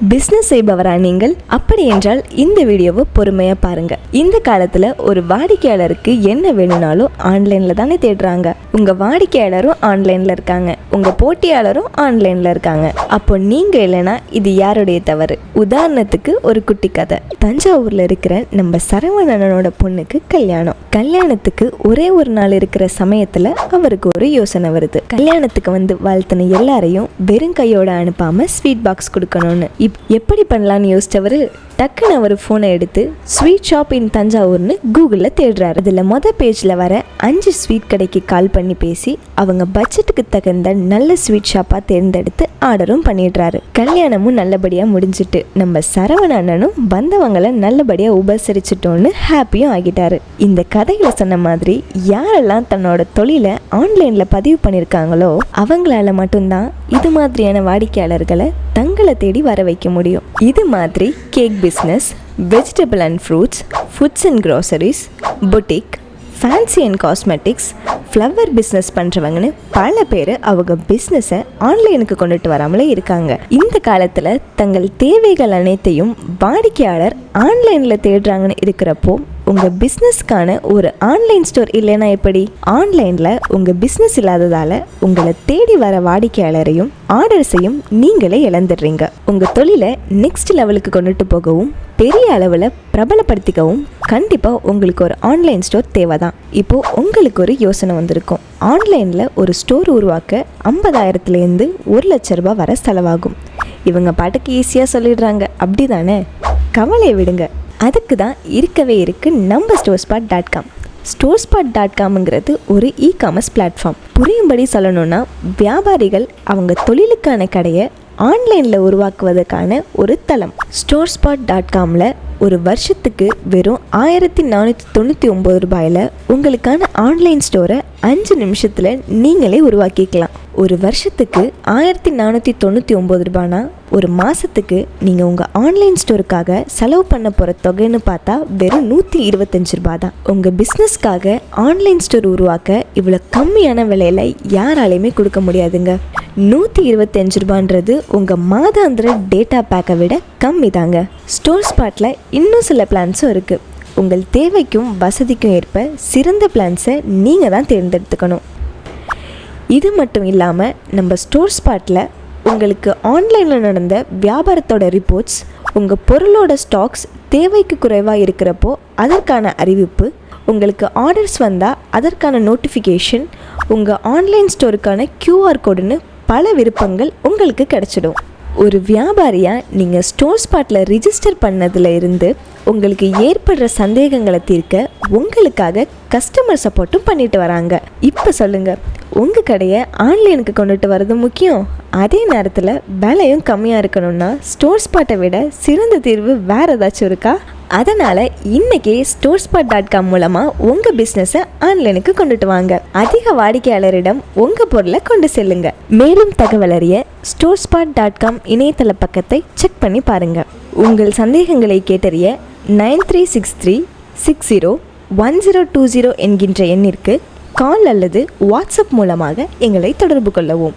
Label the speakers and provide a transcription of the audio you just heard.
Speaker 1: Business செய்பவரா நீங்கள் அப்படி என்றால் இந்த வீடியோவை பொறுமையாக பாருங்கள் இந்த காலத்தில் ஒரு வாடிக்கையாளருக்கு என்ன வேணும்னாலும் ஆன்லைனில் தானே தேடுறாங்க. உங்கள் வாடிக்கையாளரும் ஆன்லைனில் இருக்காங்க. உங்கள் போட்டியாளரும் ஆன்லைனில் இருக்காங்க. அப்போ நீங்கள் இல்லைன்னா இது யாருடைய தவறு? உதாரணத்துக்கு ஒரு குட்டி கதை. தஞ்சாவூரில் இருக்கிற நம்ம சரவணனோட பொண்ணுக்கு கல்யாணம். கல்யாணத்துக்கு ஒரே ஒரு நாள் இருக்கிற சமயத்தில் அவருக்கு ஒரு யோசனை வருது. கல்யாணத்துக்கு வந்து வாழ்த்தின எல்லாரையும் வெறும் கையோட அனுப்பாமல் ஸ்வீட் பாக்ஸ் கொடுக்கணும்னு. இப் எப்படி பண்ணலான்னு யோசிச்சவர் டக்குன்னு அவர் ஃபோனை எடுத்து ஸ்வீட் ஷாப் இன் தஞ்சாவூர்னு கூகுளில் தேடுறாரு. அதில் மொதல் பேஜில் வர அஞ்சு ஸ்வீட் கடைக்கு கால் பண்ணி பேசி அவங்க பட்ஜெட்டுக்கு தகுந்த நல்ல ஸ்வீட் ஷாப்பாக தேர்ந்தெடுத்து ஆர்டரும் பண்ணிடுறாரு. கல்யாணமும் நல்லபடியாக முடிஞ்சிட்டு நம்ம சரவண அண்ணனும் வந்தவங்களை நல்லபடியாக உபசரிச்சிட்டோன்னு ஹாப்பியும் ஆகிட்டாரு. இந்த கதையில் சொன்ன மாதிரி யாரெல்லாம் தன்னோட தொழிலை ஆன்லைனில் பதிவு பண்ணியிருக்காங்களோ அவங்களால மட்டும்தான் இது மாதிரியான வாடிக்கையாளர்களை உங்களை தேடி வர வைக்க முடியும். இது மாதிரி cake business vegetable and fruits foods and groceries boutique fancy and cosmetics flower business பண்ணுறவங்கன்னு பல பேர் அவங்க பிஸ்னஸை ஆன்லைனுக்கு கொண்டுட்டு வராமலே இருக்காங்க. இந்த காலத்தில் தங்கள் தேவைகள் அனைத்தையும் வாடிக்கையாளர் ஆன்லைனில் தேடுறாங்கன்னு இருக்கிறப்போ உங்கள் பிஸ்னஸ்க்கான ஒரு ஆன்லைன் ஸ்டோர் இல்லைன்னா எப்படி? ஆன்லைனில் உங்கள் பிஸ்னஸ் இல்லாததால் உங்களை தேடி வர வாடிக்கையாளரையும் ஆர்டர்ஸையும் நீங்களே இழந்துடுறீங்க. உங்கள் தொழிலை நெக்ஸ்ட் லெவலுக்கு கொண்டுட்டு போகவும் பெரிய அளவில் பிரபலப்படுத்திக்கவும் கண்டிப்பாக உங்களுக்கு ஒரு ஆன்லைன் ஸ்டோர் தேவை தான் இப்போது உங்களுக்கு ஒரு யோசனை வந்திருக்கும். ஆன்லைனில் ஒரு ஸ்டோர் உருவாக்க ஐம்பதாயிரத்துலேருந்து ஒரு லட்ச ரூபாய் வர செலவாகும். இவங்க பாட்டுக்கு ஈஸியாக சொல்லிடுறாங்க. அப்படி தானே கவலையை விடுங்க. அதுக்கு தான் இருக்கவே இருக்குது நம்ம store spot dot com store spot dot காம்ங்கிறது ஒரு இ காமர்ஸ் பிளாட்ஃபார்ம் புரியும்படி சொல்லணும்னா வியாபாரிகள் அவங்க தொழிலுக்கான கடையை ஆன்லைனில் உருவாக்குவதற்கான ஒரு தளம். ஸ்டோர் ஸ்பாட் டாட் காமில் ஒரு வருஷத்துக்கு வெறும் ஆயிரத்தி நானூற்றி தொண்ணூற்றி ஒம்பது ரூபாயில் உங்களுக்கான ஆன்லைன் ஸ்டோரை அஞ்சு நிமிஷத்தில் நீங்களே உருவாக்கிக்கலாம். ஒரு வருஷத்துக்கு ஆயிரத்தி நானூற்றி தொண்ணூற்றி ஒம்பது ரூபானா? ஒரு மாதத்துக்கு நீங்கள் உங்கள் ஆன்லைன் ஸ்டோருக்காக செலவு பண்ண போகிற தொகைன்னு பார்த்தா வெறும் நூற்றி இருபத்தஞ்சு ரூபா தான் உங்கள் பிஸ்னஸ்க்காக ஆன்லைன் ஸ்டோர் உருவாக்க இவ்வளோ கம்மியான விலையில் யாராலையுமே கொடுக்க முடியாதுங்க. நூற்றி இருபத்தஞ்சு ரூபான்றது உங்கள் மாதாந்திர டேட்டா பேக்கை விட கம்மி தாங்க ஸ்டோர் ஸ்பாட்டில் இன்னும் சில பிளான்ஸும் இருக்குது உங்கள் தேவைக்கும் வசதிக்கும் ஏற்ப சிறந்த பிளான்ஸை நீங்கள் தான் தேர்ந்தெடுத்துக்கணும். இது மட்டும் இல்லாமல் நம்ம ஸ்டோர் ஸ்பாட்டில் உங்களுக்கு ஆன்லைனில் நடந்த வியாபாரத்தோட ரிப்போர்ட்ஸ் உங்கள் பொருளோட ஸ்டாக்ஸ் தேவைக்கு குறைவாக இருக்கிறப்போ அதற்கான அறிவிப்பு உங்களுக்கு ஆர்டர்ஸ் வந்தால் அதற்கான நோட்டிஃபிகேஷன் உங்கள் ஆன்லைன் ஸ்டோருக்கான கியூஆர் கோடுன்னு பல விருப்பங்கள் உங்களுக்கு கிடைச்சிடும். ஒரு வியாபாரியாக நீங்கள் ஸ்டோர் ஸ்பாட்டில் ரிஜிஸ்டர் பண்ணதுல இருந்து உங்களுக்கு ஏற்படுற சந்தேகங்களை தீர்க்க உங்களுக்காக கஸ்டமர் சப்போர்ட்டும் பண்ணிட்டு வராங்க. இப்போ சொல்லுங்கள் உங்கள் கடையை ஆன்லைனுக்கு கொண்டுட்டு வர்றது முக்கியம். அதே நேரத்தில் விலையும் கம்மியாக இருக்கணும்னா ஸ்டோர் ஸ்பாட்டை விட சிறந்த தீர்வு வேறு ஏதாச்சும் இருக்கா? அதனால் இன்றைக்கி ஸ்டோர் ஸ்பாட் டாட் காம் மூலமாக உங்கள் பிஸ்னஸை ஆன்லைனுக்கு கொண்டுட்டு வாங்க. அதிக வாடிக்கையாளரிடம் உங்கள் பொருளை கொண்டு செல்லுங்க. மேலும் தகவல் அறிய ஸ்டோர் ஸ்பாட் டாட் காம் இணையதள பக்கத்தை செக் பண்ணி பாருங்கள் உங்கள் சந்தேகங்களை கேட்டறிய nine three six three six zero one zero two zero என்கின்ற எண்ணிற்கு கால் அல்லது வாட்ஸ்அப் மூலமாக எங்களை தொடர்பு கொள்ளவும்.